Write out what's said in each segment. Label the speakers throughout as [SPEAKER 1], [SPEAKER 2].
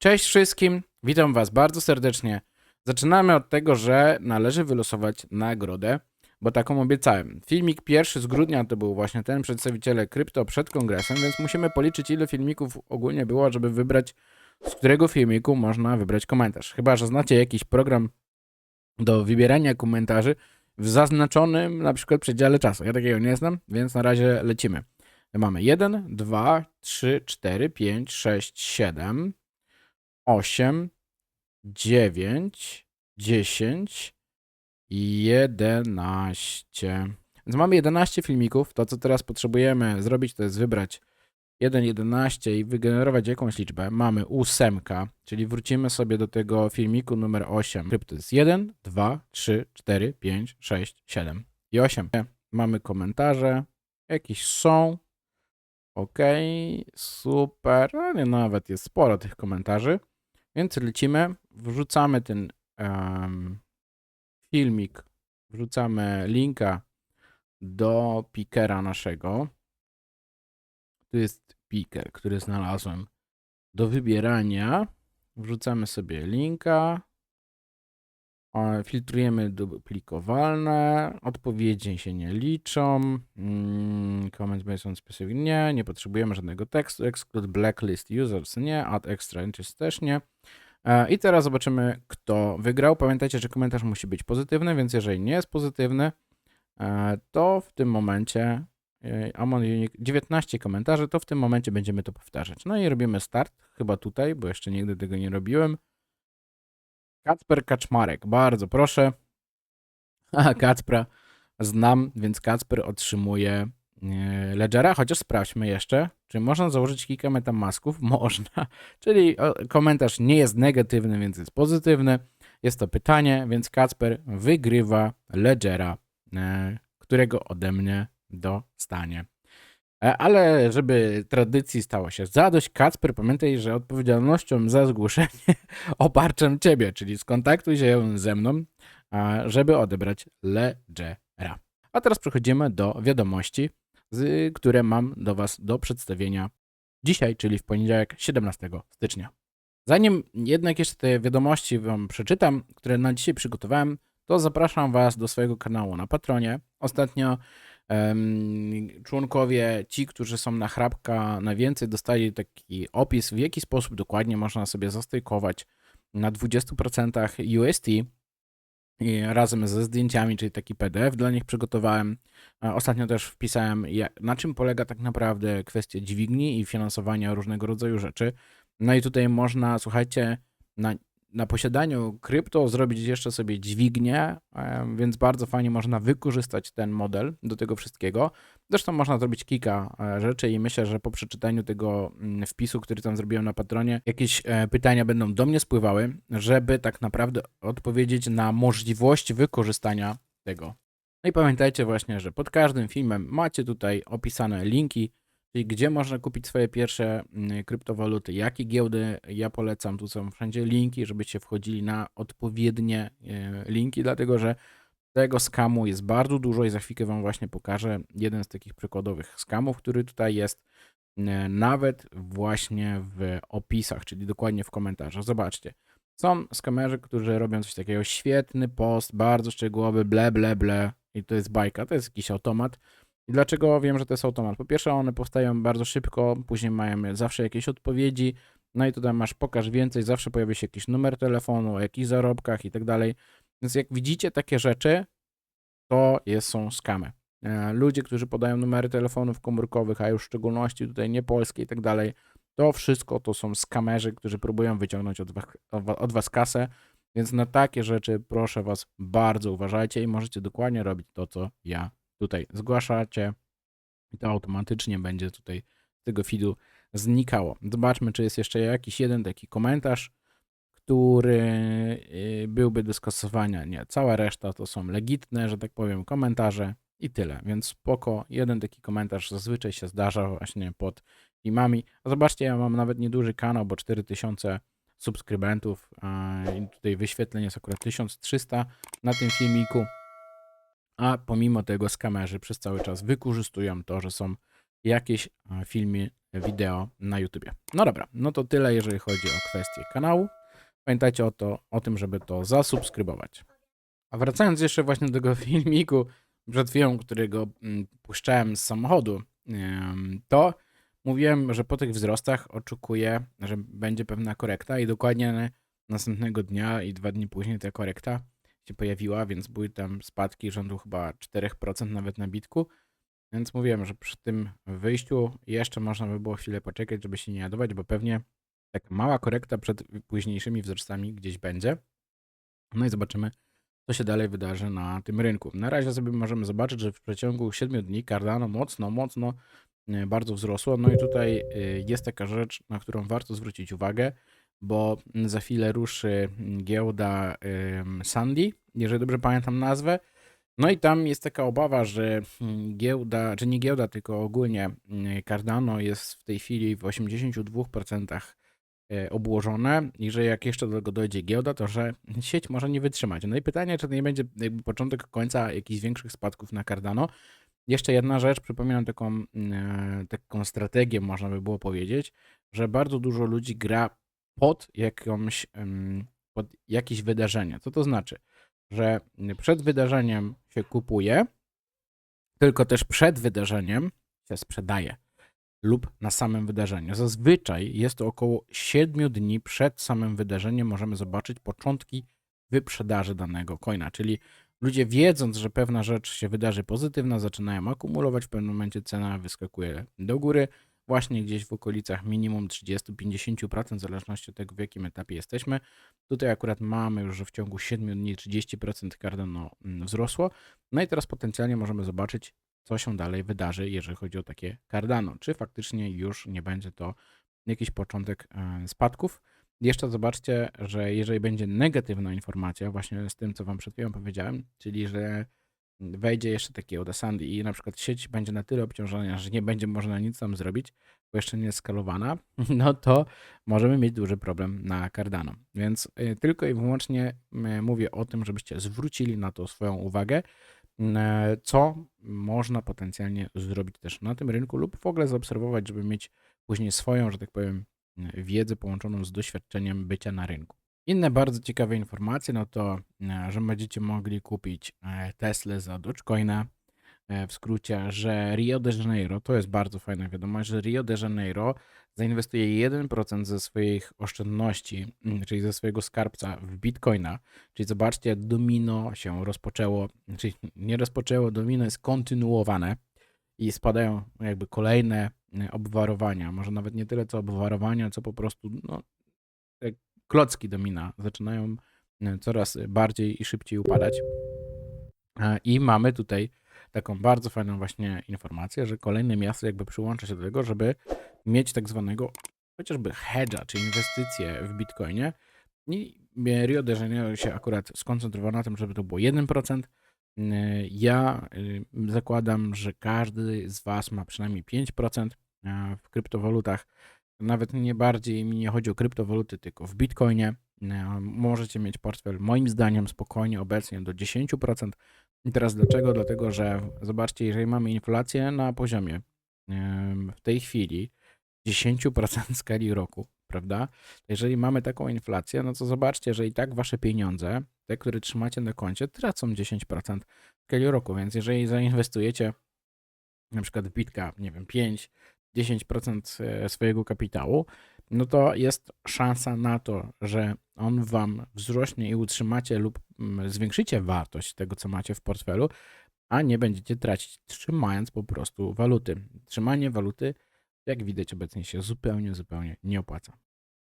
[SPEAKER 1] Cześć wszystkim, witam Was bardzo serdecznie. Zaczynamy od tego, że należy wylosować nagrodę, bo taką obiecałem. Filmik pierwszy z grudnia to był właśnie ten przedstawiciele krypto przed kongresem, więc musimy policzyć ile filmików ogólnie było, żeby wybrać z którego filmiku można wybrać komentarz. Chyba, że znacie jakiś program do wybierania komentarzy w zaznaczonym na przykład przedziale czasu. Ja takiego nie znam, więc na razie lecimy. Mamy 1, 2, 3, 4, 5, 6, 7, 8, 9, 10 i 11. Więc mamy 11 filmików. To, co teraz potrzebujemy zrobić, to jest wybrać 1, 11 i wygenerować jakąś liczbę. Mamy ósemka, czyli wrócimy sobie do tego filmiku numer 8. To jest 1, 2, 3, 4, 5, 6, 7 i 8. Mamy komentarze. Jakieś są. Ok, super. Nie, nawet jest sporo tych komentarzy. Więc lecimy, wrzucamy ten em, filmik, wrzucamy linka do pikera naszego. Tu jest piker, który znalazłem do wybierania. Wrzucamy sobie linka. Filtrujemy duplikowalne. Odpowiedzi się nie liczą. Mm, comment based on specific nie. Nie potrzebujemy żadnego tekstu. Exclude blacklist users nie. Add extra entries też nie. E, I teraz zobaczymy, kto wygrał. Pamiętajcie, że komentarz musi być pozytywny, więc jeżeli nie jest pozytywny, e, to w tym momencie e, Amon Unique 19 komentarzy, to w tym momencie będziemy to powtarzać. No i robimy start, chyba tutaj, bo jeszcze nigdy tego nie robiłem. Kacper Kaczmarek, bardzo proszę. A, Kacpra znam, więc Kacper otrzymuje Ledgera, chociaż sprawdźmy jeszcze, czy można założyć kilka metamasków? Można, czyli o, komentarz nie jest negatywny, więc jest pozytywny. Jest to pytanie, więc Kacper wygrywa Ledgera, e, którego ode mnie dostanie. E, Ale żeby tradycji stało się zadość, Kacper, pamiętaj, że odpowiedzialnością za zgłoszenie obarczam ciebie, czyli skontaktuj się ze mną, żeby odebrać Ledgera. A teraz przechodzimy do wiadomości, z, które mam do Was do przedstawienia dzisiaj, czyli w poniedziałek 17 stycznia. Zanim jednak jeszcze te wiadomości Wam przeczytam, które na dzisiaj przygotowałem, to zapraszam Was do swojego kanału na Patronie. Ostatnio em, członkowie, ci, którzy są na chrapka na więcej, dostali taki opis, w jaki sposób dokładnie można sobie zastejkować na 20% UST i razem ze zdjęciami, czyli taki PDF dla nich przygotowałem. A Ostatnio też wpisałem, na czym polega tak naprawdę kwestia dźwigni i finansowania różnego rodzaju rzeczy. No i tutaj można, słuchajcie, na, na posiadaniu krypto zrobić jeszcze sobie dźwignię, więc bardzo fajnie można wykorzystać ten model do tego wszystkiego. Zresztą można zrobić kilka e, rzeczy i myślę, że po przeczytaniu tego mm, wpisu, który tam zrobiłem na Patronie, jakieś e, pytania będą do mnie spływały, żeby tak naprawdę odpowiedzieć na możliwość wykorzystania tego. No i pamiętajcie właśnie, że pod każdym filmem macie tutaj opisane linki, czyli gdzie można kupić swoje pierwsze mm, kryptowaluty, jakie giełdy ja polecam. Tu są wszędzie linki, żebyście wchodzili na odpowiednie e, linki, dlatego że tego skamu jest bardzo dużo i za chwilkę Wam właśnie pokażę jeden z takich przykładowych skamów, który tutaj jest, e, nawet właśnie w opisach, czyli dokładnie w komentarzach. Zobaczcie. Są skamerzy, którzy robią coś takiego, świetny post, bardzo szczegółowy, ble, ble, ble i to jest bajka, to jest jakiś automat. I dlaczego wiem, że to jest automat? Po pierwsze, one powstają bardzo szybko, później mają zawsze jakieś odpowiedzi, no i tutaj masz pokaż więcej, zawsze pojawia się jakiś numer telefonu, o jakichś zarobkach i tak dalej. Więc jak widzicie takie rzeczy, to jest, są skamy. E, Ludzie, którzy podają numery telefonów komórkowych, a już w szczególności tutaj nie polskie i tak dalej, to wszystko to są skamerzy, którzy próbują wyciągnąć od was, od was kasę, więc na takie rzeczy proszę was bardzo uważajcie i możecie dokładnie robić to, co ja tutaj zgłaszacie i to automatycznie będzie tutaj z tego feedu znikało. Zobaczmy, czy jest jeszcze jakiś jeden taki komentarz, który y, byłby do skasowania. Nie, cała reszta to są legitne, że tak powiem, komentarze i tyle. Więc spoko, jeden taki komentarz zazwyczaj się zdarza właśnie pod filmami. A zobaczcie, ja mam nawet nieduży kanał, bo 4000 subskrybentów i tutaj wyświetleń jest akurat 1300 na tym filmiku. A pomimo tego skamerzy przez cały czas wykorzystują to, że są jakieś e, filmy, wideo na YouTubie. No dobra, no to tyle, jeżeli chodzi o kwestię kanału. Pamiętajcie o, to, o tym, żeby to zasubskrybować. A wracając jeszcze właśnie do tego filmiku przed chwilą, którego mm, puszczałem z samochodu, to mówiłem, że po tych wzrostach oczekuję, że będzie pewna korekta i dokładnie następnego dnia i dwa dni później ta korekta się pojawiła, więc były tam spadki rzędu chyba 4% nawet na bitku. Więc mówiłem, że przy tym wyjściu jeszcze można by było chwilę poczekać, żeby się nie jadować, bo pewnie taka mała korekta przed późniejszymi wzrostami gdzieś będzie. No i zobaczymy, co się dalej wydarzy na tym rynku. Na razie sobie możemy zobaczyć, że w przeciągu 7 dni Cardano mocno, mocno e, bardzo wzrosło. No i tutaj e, jest taka rzecz, na którą warto zwrócić uwagę, bo za chwilę ruszy giełda Sandy, jeżeli dobrze pamiętam nazwę. No i tam jest taka obawa, że mm, giełda, czy nie giełda, tylko ogólnie mm, Cardano jest w tej chwili w 82% e, obłożone i że jak jeszcze do tego dojdzie giełda, to że sieć może nie wytrzymać. No i pytanie, czy to nie będzie jakby początek końca jakichś większych spadków na Cardano. Jeszcze jedna rzecz, przypominam taką, e, taką strategię, można by było powiedzieć, że bardzo dużo ludzi gra pod jakąś, pod jakieś wydarzenie. Co to znaczy? Że przed wydarzeniem się kupuje, tylko też przed wydarzeniem się sprzedaje lub na samym wydarzeniu. Zazwyczaj jest to około 7 dni przed samym wydarzeniem możemy zobaczyć początki wyprzedaży danego coina, czyli ludzie wiedząc, że pewna rzecz się wydarzy pozytywna, zaczynają akumulować, w pewnym momencie cena wyskakuje do góry, właśnie gdzieś w okolicach minimum 30-50%, w zależności od tego, w jakim etapie jesteśmy. Tutaj akurat mamy już, że w ciągu 7 dni 30% Cardano mm, wzrosło. No i teraz potencjalnie możemy zobaczyć, co się dalej wydarzy, jeżeli chodzi o takie Cardano. Czy faktycznie już nie będzie to jakiś początek e, spadków. Jeszcze zobaczcie, że jeżeli będzie negatywna informacja, właśnie z tym, co Wam przed chwilą powiedziałem, czyli że wejdzie jeszcze takie Oda Sandy i na przykład sieć będzie na tyle obciążona, że nie będzie można nic tam zrobić, bo jeszcze nie jest skalowana, no to możemy mieć duży problem na Cardano. Więc y, tylko i wyłącznie mówię o tym, żebyście zwrócili na to swoją uwagę, y, co można potencjalnie zrobić też na tym rynku lub w ogóle zaobserwować, żeby mieć później swoją, że tak powiem, wiedzę połączoną z doświadczeniem bycia na rynku. Inne bardzo ciekawe informacje, no to, e, że będziecie mogli kupić e, Tesla za Dogecoina. E, w skrócie, że Rio de Janeiro, to jest bardzo fajna wiadomość, że Rio de Janeiro zainwestuje 1% ze swoich oszczędności, mm, czyli ze swojego skarbca w Bitcoina. Czyli zobaczcie, domino się rozpoczęło, czyli nie rozpoczęło, domino jest kontynuowane i spadają jakby kolejne obwarowania. Może nawet nie tyle co obwarowania, co po prostu no, klocki domina zaczynają e, coraz bardziej i szybciej upadać. E, I mamy tutaj taką bardzo fajną właśnie informację, że kolejne miasto jakby przyłącza się do tego, żeby mieć tak zwanego chociażby hedge'a, czy inwestycje w Bitcoinie. I Rio de Janeiro się akurat skoncentrował na tym, żeby to było 1%. E, ja zakładam, że każdy z Was ma przynajmniej 5% w kryptowalutach nawet nie bardziej mi nie chodzi o kryptowaluty, tylko w Bitcoinie. E, możecie mieć portfel moim zdaniem spokojnie obecnie do 10%. I teraz dlaczego? Dlatego, że zobaczcie, jeżeli mamy inflację na poziomie w tej chwili 10% skali roku, prawda? Jeżeli mamy taką inflację, no to zobaczcie, że i tak wasze pieniądze, te, które trzymacie na koncie, tracą 10% skali roku, więc jeżeli zainwestujecie na przykład w Bitka, nie wiem, 5, 10% e, swojego kapitału, no to jest szansa na to, że on wam wzrośnie i utrzymacie lub mm, zwiększycie wartość tego, co macie w portfelu, a nie będziecie tracić, trzymając po prostu waluty. Trzymanie waluty, jak widać obecnie, się zupełnie, zupełnie nie opłaca.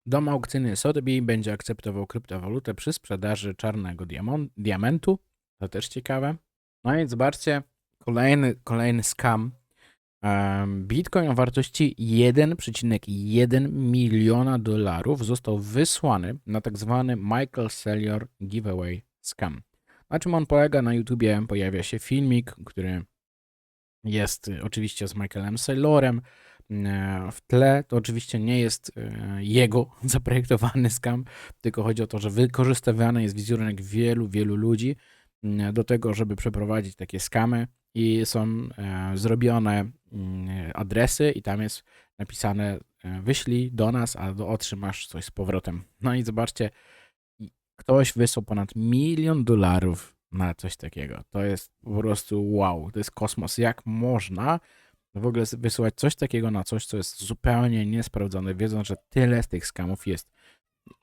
[SPEAKER 1] Dom aukcyjny Sotheby będzie akceptował kryptowalutę przy sprzedaży czarnego diamentu. To też ciekawe. No i zobaczcie, kolejny, kolejny scam Bitcoin o wartości 1,1 miliona dolarów został wysłany na tak zwany Michael Saylor Giveaway Scam. Na czym on polega? Na YouTubie pojawia się filmik, który jest y, oczywiście z Michaelem Saylorem. E, w tle to oczywiście nie jest e, jego zaprojektowany scam, tylko chodzi o to, że wykorzystywany jest wizerunek wielu, wielu ludzi do tego, żeby przeprowadzić takie skamy i są e, zrobione mm, adresy i tam jest napisane e, wyślij do nas, a otrzymasz coś z powrotem. No i zobaczcie, ktoś wysłał ponad milion dolarów na coś takiego. To jest po prostu wow, to jest kosmos. Jak można w ogóle wysyłać coś takiego na coś, co jest zupełnie niesprawdzone, wiedząc, że tyle z tych skamów jest.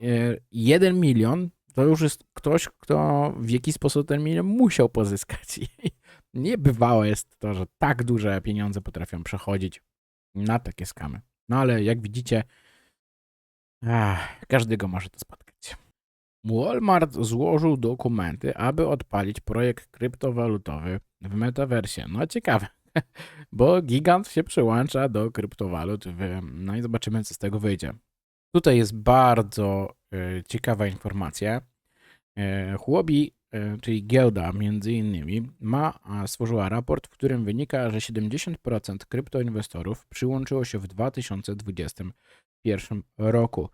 [SPEAKER 1] E, Jeden milion to już jest ktoś, kto w jakiś sposób ten milion musiał pozyskać. niebywałe jest to, że tak duże pieniądze potrafią przechodzić na takie skamy. No ale jak widzicie, ach, każdego może to spotkać. Walmart złożył dokumenty, aby odpalić projekt kryptowalutowy w metaversie. No ciekawe, bo gigant się przyłącza do kryptowalut. No i zobaczymy, co z tego wyjdzie. Tutaj jest bardzo e, ciekawa informacja. E, e, czyli giełda między innymi, ma, stworzyła raport, w którym wynika, że 70% kryptoinwestorów przyłączyło się w 2021 roku.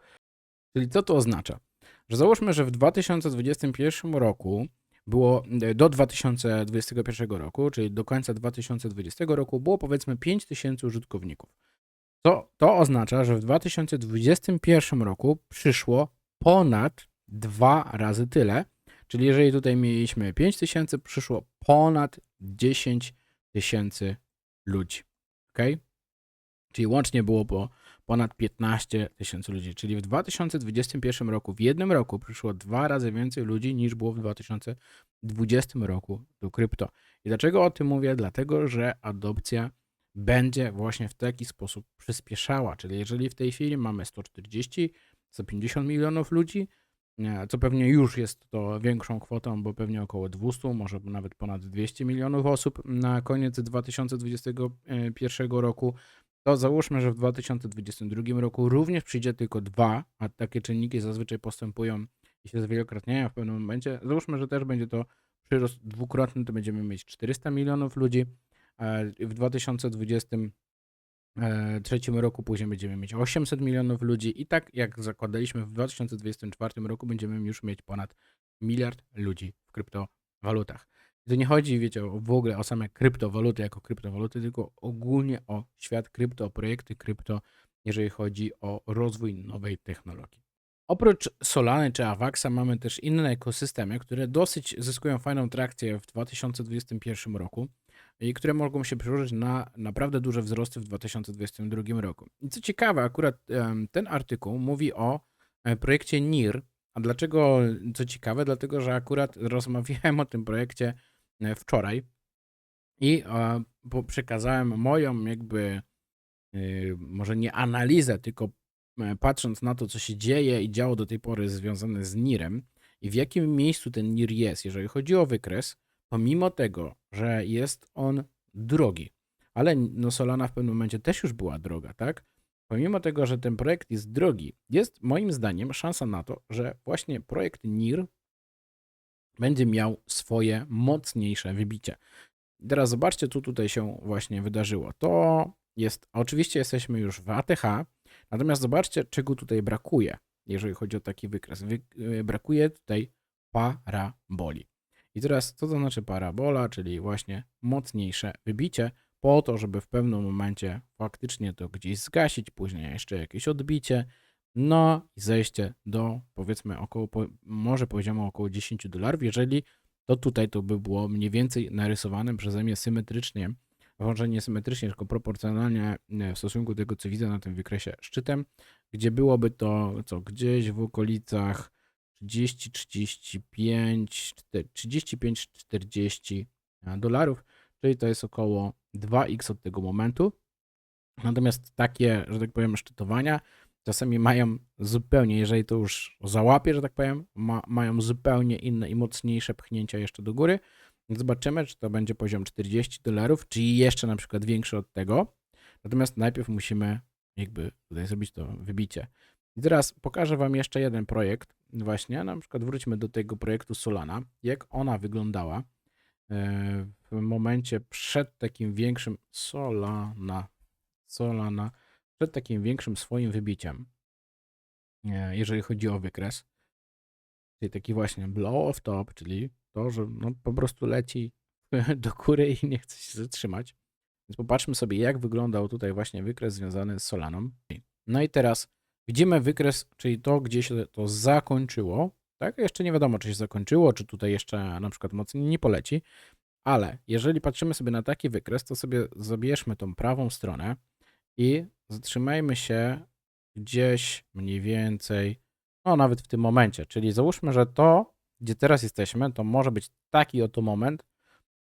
[SPEAKER 1] Czyli co to oznacza? Że załóżmy, że w 2021 roku było e, do 2021 roku, czyli do końca 2020 roku było powiedzmy 5000 użytkowników. To, to oznacza, że w 2021 roku przyszło ponad dwa razy tyle. Czyli jeżeli tutaj mieliśmy 5 tysięcy, przyszło ponad 10 tysięcy ludzi. Ok? Czyli łącznie było po ponad 15 tysięcy ludzi. Czyli w 2021 roku, w jednym roku przyszło dwa razy więcej ludzi niż było w 2020 roku do krypto. I dlaczego o tym mówię? Dlatego, że adopcja będzie właśnie w taki sposób przyspieszała. Czyli jeżeli w tej chwili mamy 140, 150 milionów ludzi, co pewnie już jest to większą kwotą, bo pewnie około 200, może nawet ponad 200 milionów osób na koniec 2021 e, roku, to załóżmy, że w 2022 roku również przyjdzie tylko dwa, a takie czynniki zazwyczaj postępują i się zwielokrotniają w pewnym momencie. Załóżmy, że też będzie to przyrost dwukrotny, to będziemy mieć 400 milionów ludzi. W 2020 E, trzecim roku, później będziemy mieć 800 milionów ludzi i tak jak zakładaliśmy w 2024 roku będziemy już mieć ponad miliard ludzi w kryptowalutach. I nie chodzi, wiecie, w ogóle o same kryptowaluty jako kryptowaluty, tylko ogólnie o świat krypto, o projekty krypto, jeżeli chodzi o rozwój nowej technologii. Oprócz Solany czy Avaxa mamy też inne ekosystemy, które dosyć zyskują fajną trakcję w 2021 roku i które mogą się przełożyć na naprawdę duże wzrosty w 2022 roku. I co ciekawe, akurat ten artykuł mówi o e, projekcie NIR. A dlaczego, co ciekawe, dlatego że akurat rozmawiałem o tym projekcie e, wczoraj i e, przekazałem moją jakby może nie analizę, tylko patrząc na to, co się dzieje i działo do tej pory związane z NIR-em i w jakim miejscu ten NIR jest, jeżeli chodzi o wykres, pomimo tego, że jest on drogi, ale no Solana w pewnym momencie też już była droga, tak? Pomimo tego, że ten projekt jest drogi, jest moim zdaniem szansa na to, że właśnie projekt NIR będzie miał swoje mocniejsze wybicie. Teraz zobaczcie, co tutaj się właśnie wydarzyło. To jest, oczywiście jesteśmy już w ATH, natomiast zobaczcie, czego tutaj brakuje, jeżeli chodzi o taki wykres. Wy, y, brakuje tutaj paraboli. I teraz, co to znaczy parabola, czyli właśnie mocniejsze wybicie, po to, żeby w pewnym momencie faktycznie to gdzieś zgasić, później jeszcze jakieś odbicie, no i zejście do powiedzmy około, może poziomu około 10 dolarów, jeżeli to tutaj to by było mniej więcej narysowane przeze mnie symetrycznie, może nie symetrycznie, tylko proporcjonalnie e, w stosunku do tego, co widzę na tym wykresie szczytem, gdzie byłoby to co gdzieś w okolicach 30, 35, 35, 40 dolarów, czyli to jest około 2x od tego momentu. Natomiast takie, że tak powiem, szczytowania czasami mają zupełnie, jeżeli to już załapie, że tak powiem, ma, mają zupełnie inne i mocniejsze pchnięcia jeszcze do góry. Zobaczymy, czy to będzie poziom 40 dolarów, czy jeszcze na przykład większy od tego. Natomiast najpierw musimy jakby tutaj zrobić to wybicie. I teraz pokażę Wam jeszcze jeden projekt. Właśnie, na przykład wróćmy do tego projektu Solana. Jak ona wyglądała e, w momencie przed takim większym Solana, Solana, przed takim większym swoim wybiciem, e, jeżeli chodzi o wykres. Czyli taki właśnie blow off top, czyli to, że no po prostu leci do góry i nie chce się zatrzymać. Więc popatrzmy sobie, jak wyglądał tutaj właśnie wykres związany z Solaną. No i teraz widzimy wykres, czyli to, gdzie się to zakończyło. Tak, jeszcze nie wiadomo, czy się zakończyło, czy tutaj jeszcze na przykład mocniej nie poleci. Ale jeżeli patrzymy sobie na taki wykres, to sobie zabierzmy tą prawą stronę i zatrzymajmy się gdzieś mniej więcej, no nawet w tym momencie. Czyli załóżmy, że to, gdzie teraz jesteśmy, to może być taki oto moment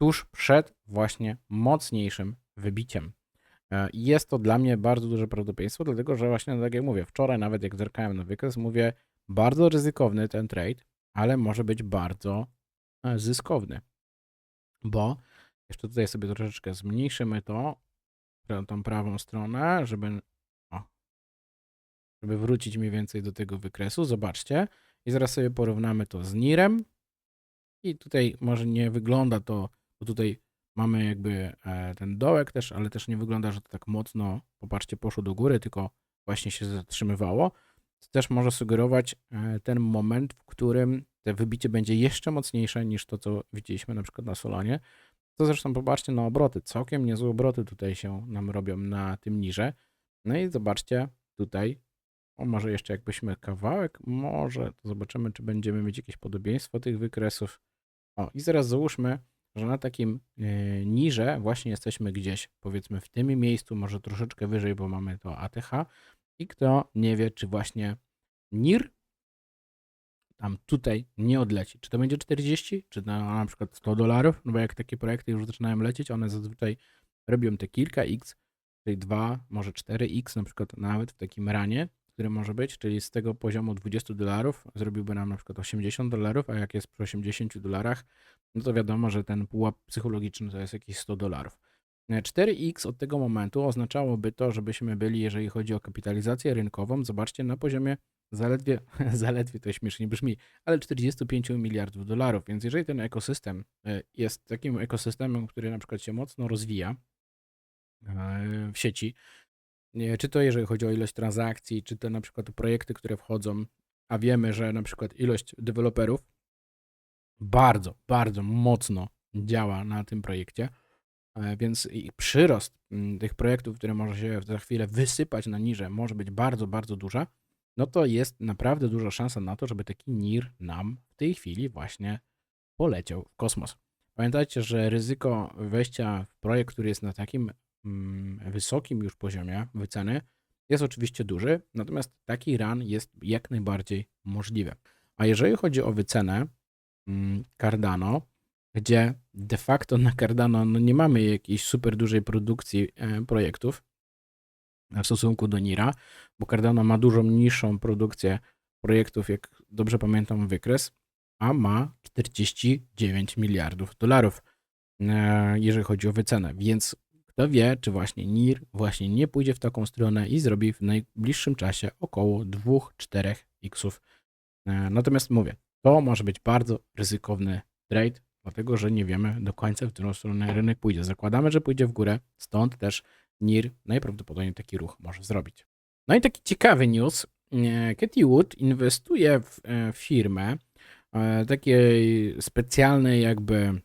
[SPEAKER 1] tuż przed właśnie mocniejszym wybiciem. E, jest to dla mnie bardzo duże prawdopodobieństwo, dlatego że właśnie, tak jak mówię, wczoraj nawet jak zerkałem na wykres, mówię, bardzo ryzykowny ten trade, ale może być bardzo e, zyskowny. Bo jeszcze tutaj sobie troszeczkę zmniejszymy to, tą prawą stronę, żeby, o, żeby wrócić mniej więcej do tego wykresu. Zobaczcie. I zaraz sobie porównamy to z NIRem. I tutaj może nie wygląda to, bo tutaj mamy jakby e, ten dołek też, ale też nie wygląda, że to tak mocno, popatrzcie, poszło do góry, tylko właśnie się zatrzymywało. To też może sugerować e, ten moment, w którym te wybicie będzie jeszcze mocniejsze niż to, co widzieliśmy na przykład na Solonie. To zresztą popatrzcie na obroty. Całkiem niezłe obroty tutaj się nam robią na tym niże. No i zobaczcie tutaj, o może jeszcze jakbyśmy kawałek, może to zobaczymy, czy będziemy mieć jakieś podobieństwo tych wykresów. O, i zaraz załóżmy, że na takim e, niże właśnie jesteśmy gdzieś, powiedzmy w tym miejscu, może troszeczkę wyżej, bo mamy to ATH. I kto nie wie, czy właśnie NIR tam tutaj nie odleci. Czy to będzie 40, czy na, na przykład 100 dolarów, no bo jak takie projekty już zaczynają lecieć, one zazwyczaj robią te kilka x, czyli 2, może 4x na przykład nawet w takim ranie, który może być, czyli z tego poziomu 20 dolarów zrobiłby nam na przykład 80 dolarów, a jak jest przy 80 dolarach, no to wiadomo, że ten pułap psychologiczny to jest jakieś 100 dolarów. E, 4x od tego momentu oznaczałoby to, żebyśmy byli, jeżeli chodzi o kapitalizację rynkową, zobaczcie, na poziomie zaledwie, zaledwie to śmiesznie brzmi, ale 45 miliardów dolarów. Więc jeżeli ten ekosystem e, jest takim ekosystemem, który na przykład się mocno rozwija e, w sieci, czy to jeżeli chodzi o ilość transakcji, czy to na przykład projekty, które wchodzą, a wiemy, że na przykład ilość deweloperów bardzo, bardzo mocno działa na tym projekcie, e, więc i przyrost mm, tych projektów, które może się za chwilę wysypać na niże, może być bardzo, bardzo duża, no to jest naprawdę duża szansa na to, żeby taki NIR nam w tej chwili właśnie poleciał w kosmos. Pamiętajcie, że ryzyko wejścia w projekt, który jest na takim wysokim już poziomie wyceny, jest oczywiście duży, natomiast taki run jest jak najbardziej możliwy. A jeżeli chodzi o wycenę mm, Cardano, gdzie de facto na Cardano no nie mamy jakiejś super dużej produkcji e, projektów w stosunku do Nira, bo Cardano ma dużo niższą produkcję projektów, jak dobrze pamiętam wykres, a ma 49 miliardów dolarów, e, jeżeli chodzi o wycenę. Więc kto wie, czy właśnie NIR właśnie nie pójdzie w taką stronę i zrobi w najbliższym czasie około 2-4 xów. E, Natomiast mówię, to może być bardzo ryzykowny trade, dlatego że nie wiemy do końca, w którą stronę rynek pójdzie. Zakładamy, że pójdzie w górę, stąd też NIR najprawdopodobniej taki ruch może zrobić. No i taki ciekawy news. E, Katie Wood inwestuje w e, firmę takiej specjalnej jakby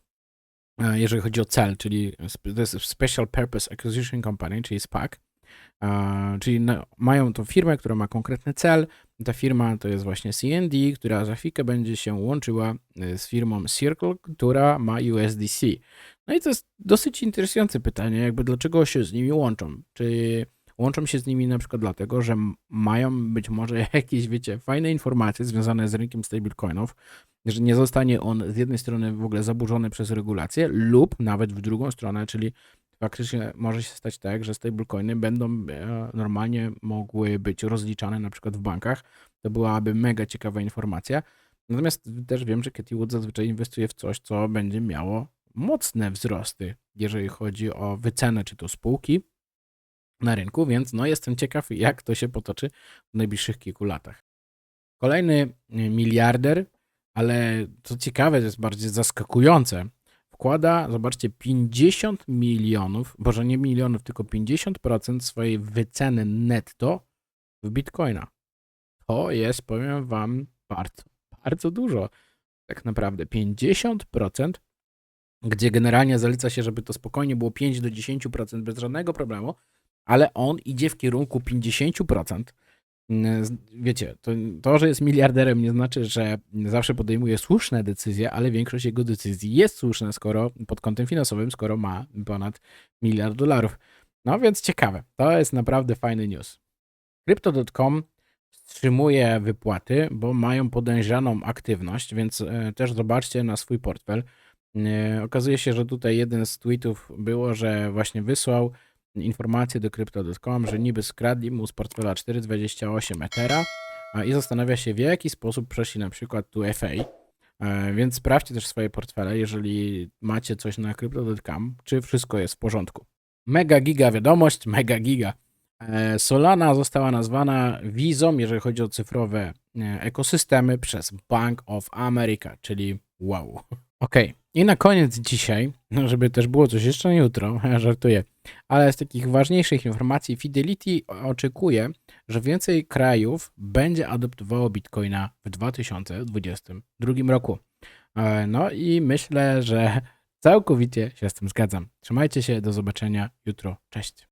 [SPEAKER 1] jeżeli chodzi o cel, czyli to jest Special Purpose Acquisition Company, czyli SPAC, e, czyli mają tą firmę, która ma konkretny cel. Ta firma to jest właśnie CND, która za chwilkę będzie się łączyła e, z firmą Circle, która ma USDC. No i to jest dosyć interesujące pytanie, jakby dlaczego się z nimi łączą? Czy łączą się z nimi na przykład dlatego, że mają być może jakieś, wiecie, fajne informacje związane z rynkiem stablecoinów, że nie zostanie on z jednej strony w ogóle zaburzony przez regulacje lub nawet w drugą stronę, czyli faktycznie może się stać tak, że stablecoiny będą e, normalnie mogły być rozliczane na przykład w bankach. To byłaby mega ciekawa informacja. Natomiast też wiem, że Katie Wood zazwyczaj inwestuje w coś, co będzie miało mocne wzrosty, jeżeli chodzi o wycenę czy to spółki na rynku, więc no jestem ciekaw, jak to się potoczy w najbliższych kilku latach. Kolejny y, miliarder, ale co ciekawe, to jest bardziej zaskakujące, wkłada, zobaczcie, 50 milionów, boże nie milionów, tylko 50% swojej wyceny netto w bitcoina. To jest, powiem wam, bardzo, bardzo dużo. Tak naprawdę 50% gdzie generalnie zaleca się, żeby to spokojnie było 5 do 10% bez żadnego problemu, ale on idzie w kierunku 50%. Mm, Wiecie, to, to, że jest miliarderem nie znaczy, że zawsze podejmuje słuszne decyzje, ale większość jego decyzji jest słuszna, skoro pod kątem finansowym, skoro ma ponad miliard dolarów. No więc ciekawe, to jest naprawdę fajny news. Crypto.com wstrzymuje wypłaty, bo mają podejrzaną aktywność, więc e, też zobaczcie na swój portfel. E, Okazuje się, że tutaj jeden z tweetów było, że właśnie wysłał informację do Crypto.com, że niby skradli mu z portfela 4,28 Ethera i zastanawia się w jaki sposób przeszli na przykład tu FA. E, Więc sprawdźcie też swoje portfele, jeżeli macie coś na Crypto.com, czy wszystko jest w porządku. Mega giga wiadomość, mega giga. E, Solana została nazwana wizą, jeżeli chodzi o cyfrowe e, ekosystemy, przez Bank of America, czyli wow. Okej, i na koniec dzisiaj, no żeby też było coś jeszcze jutro, żartuję, ale z takich ważniejszych informacji, Fidelity oczekuje, że więcej krajów będzie adoptowało Bitcoina w 2022 roku. E, No i myślę, że całkowicie się z tym zgadzam. Trzymajcie się, do zobaczenia jutro. Cześć.